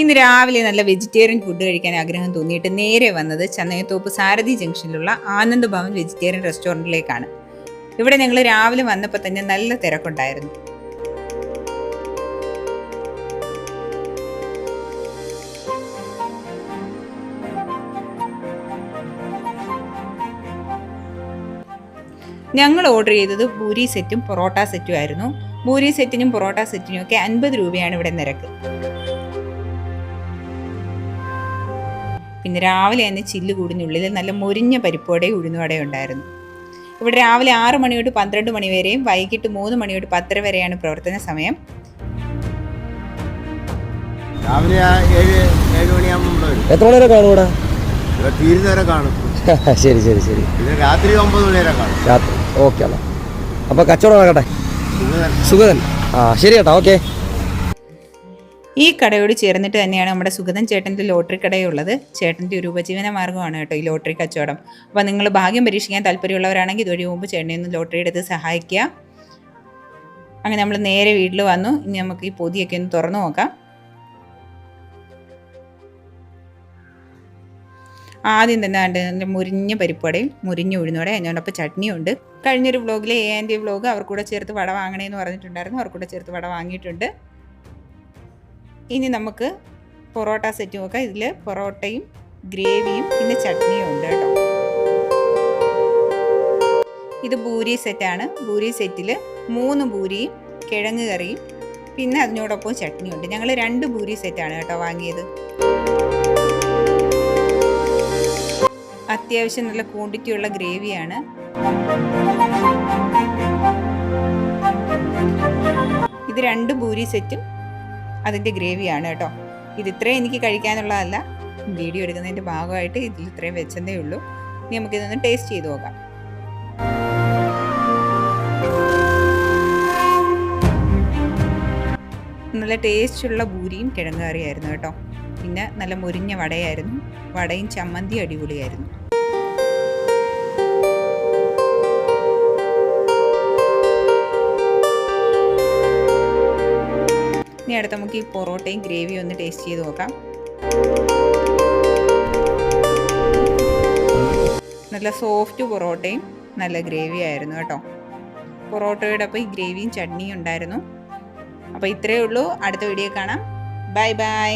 ഇന്ന് രാവിലെ നല്ല വെജിറ്റേറിയൻ ഫുഡ് കഴിക്കാൻ ആഗ്രഹം തോന്നിയിട്ട് നേരെ വന്നത് ചന്നയത്തോപ്പ് സാരഥി ജംഗ്ഷനിലുള്ള ആനന്ദ് ഭവൻ വെജിറ്റേറിയൻ റെസ്റ്റോറന്റിലേക്കാണ് ഇവിടെ ഞങ്ങൾ രാവിലെ വന്നപ്പോൾ തന്നെ നല്ല തിരക്കുണ്ടായിരുന്നു. ഞങ്ങൾ ഓർഡർ ചെയ്തത് പൂരി സെറ്റും പൊറോട്ട സെറ്റും ആയിരുന്നു. പൂരി സെറ്റിനും പൊറോട്ട സെറ്റിനും ഒക്കെ അൻപത് രൂപയാണ് ഇവിടെ നിരക്ക്. പിന്നെ രാവിലെ തന്നെ ചില്ല് കൂടിനുള്ളിൽ നല്ല മുരിഞ്ഞ പരിപ്പോടെയും ഉഴുന്നുവടയും ഉണ്ടായിരുന്നു. ഇവിടെ രാവിലെ ആറ് മണി തൊട്ട് പന്ത്രണ്ട് മണി വരെയും വൈകിട്ട് മൂന്ന് മണി തൊട്ട് പത്തര വരെയാണ് പ്രവർത്തന സമയം. രാവിലെ ഏഴ് ഏഴ് മണിയാകുമ്പോൾ എത്ര മണി വരെ. കാണും ഇവിടെ? തീരുന്നവരെ കാണും. ശരി ശരി ശരി. രാത്രി ഒമ്പത് മണി വരെ കാണും. രാത്രി. ഓക്കെ എന്നാൽ അപ്പോൾ കച്ചവടം ആകട്ടെ സുഖം സുഖതൻ ആ ശരി കേട്ടോ ഓക്കെ. ഈ കടയോട് ചേർന്നിട്ട് തന്നെയാണ് നമ്മുടെ സുഗതൻ ചേട്ടന്റെ ലോട്ടറി കടയുള്ളത്. ചേട്ടന്റെ ഒരു ഉപജീവന മാർഗമാണ് കേട്ടോ ഈ ലോട്ടറി കച്ചവടം. അപ്പോൾ നിങ്ങൾ ഭാഗ്യം പരീക്ഷിക്കാൻ താല്പര്യമുള്ളവരാണെങ്കിൽ ഇതുവഴി മുമ്പ് ചേട്ടനെ ഒന്ന് ലോട്ടറി എടുത്ത് സഹായിക്കുക. അങ്ങനെ നമ്മൾ നേരെ വീട്ടിൽ വന്നു. ഇനി നമുക്ക് ഈ പൊതിയൊക്കെ ഒന്ന് തുറന്നു നോക്കാം. ആദ്യം തന്നെ നല്ല മുരിഞ്ഞ പരിപ്പടയും മുരിഞ്ഞ ഉഴുന്നോടെ അതിനോടൊപ്പം ചട്നിയുണ്ട്. കഴിഞ്ഞൊരു വ്ളോഗിലെ എ ആൻഡ് വ്ളോഗ് അവർക്കൂടെ കൂടെ ചേർത്ത് വട വാങ്ങണേന്ന് പറഞ്ഞിട്ടുണ്ടായിരുന്നു. അവർക്കൂടെ കൂടെ ചേർത്ത് വട വാങ്ങിയിട്ടുണ്ട്. ഇനി നമുക്ക് പൊറോട്ട സെറ്റ് നോക്കാം ഇതിൽ പൊറോട്ടയും ഗ്രേവിയും പിന്നെ ചട്നിയും ഉണ്ട് കേട്ടോ. ഇത് ഭൂരി സെറ്റാണ് ഭൂരി സെറ്റിൽ മൂന്ന് ഭൂരിയും കിഴങ്ങ് കറിയും പിന്നെ അതിനോടൊപ്പം ചട്നിയുണ്ട് ഞങ്ങൾ രണ്ട് ഭൂരി സെറ്റാണ് കേട്ടോ വാങ്ങിയത്. അത്യാവശ്യം നല്ല ക്വാണ്ടിറ്റി ഉള്ള ഗ്രേവിയാണ് ഇത് രണ്ട് ഭൂരി സെറ്റും അതിന്റെ ഗ്രേവിയാണ് കേട്ടോ. ഇത് ഇത്രയും എനിക്ക് കഴിക്കാനുള്ളതല്ല. വീഡിയോ എടുക്കുന്നതിന്റെ ഭാഗമായിട്ട് ഇതിൽ ഇത്രയും വെച്ചതേ ഉള്ളൂ. ഇനി നമുക്കിതൊന്ന് ടേസ്റ്റ് ചെയ്ത് നോക്കാം. നല്ല ടേസ്റ്റുള്ള ഭൂരിയും കിഴങ്ങ് കറിയായിരുന്നു കേട്ടോ. പിന്നെ നല്ല മുരിഞ്ഞ വടയായിരുന്നു. വടയും ചമ്മന്തി അടിപൊളിയായിരുന്നു. ഇനി അടുത്ത് നമുക്ക് ഈ പൊറോട്ടയും ഗ്രേവിയും ഒന്ന് ടേസ്റ്റ് ചെയ്ത് നോക്കാം. നല്ല സോഫ്റ്റ് പൊറോട്ടയും നല്ല ഗ്രേവി ആയിരുന്നു കേട്ടോ. പൊറോട്ടയുടെ ഒപ്പം ഈ ഗ്രേവിയും ചട്നിയും ഉണ്ടായിരുന്നു. അപ്പോൾ ഇത്രയേ ഉള്ളൂ. അടുത്ത വീഡിയോ കാണാം. Bye bye.